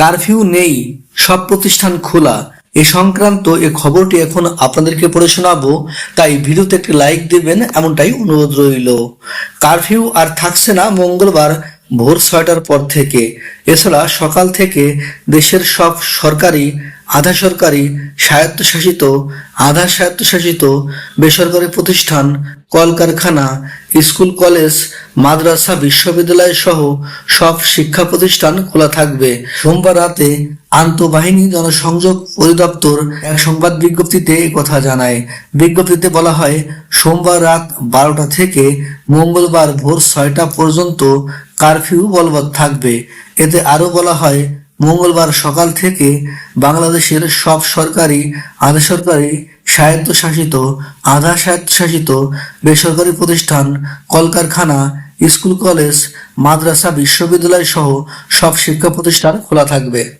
Curfew নেই, সব প্রতিষ্ঠান খোলা। এ সংক্রান্ত এ খবরটি এখন আপনাদেরকে পড়ে শোনাবো, তাই ভিডিওতে একটি লাইক দেবেন এমনটাই অনুরোধ রইল। কারফিউ আর থাকছে না মঙ্গলবার ভোর ছয়টার পর থেকে। এছাড়া সকাল থেকে দেশের সব সরকারি আধা সরকারি স্বায়ত্তশাসিত, আধা স্বায়ত্তশাসিত বেসরকারি প্রতিষ্ঠান, কলকারখানা, স্কুল, কলেজ, মাদ্রাসা, বিশ্ববিদ্যালয় সহ সব শিক্ষা প্রতিষ্ঠান খোলা থাকবে। সোমবার রাতে আন্তঃবাহিনী জনসংযোগ অধিদপ্তর এক সংবাদ বিজ্ঞপ্তিতে কথা জানায়। বিজ্ঞপ্তিতে বলা হয়, সোমবার রাত বারোটা থেকে মঙ্গলবার ভোর ছয়টা পর্যন্ত কারফিউ বলবৎ থাকবে। এতে আরও বলা হয় মঙ্গলবার সকাল থেকে বাংলাদেশের সব সরকারি আধা সরকারি স্বায়ত্তশাসিত আধা স্বায়ত্তশাসিত বেসরকারি প্রতিষ্ঠান, কলকারখানা, স্কুল কলেজ, মাদ্রাসা, বিশ্ববিদ্যালয় সহ সব শিক্ষা প্রতিষ্ঠান খোলা থাকবে।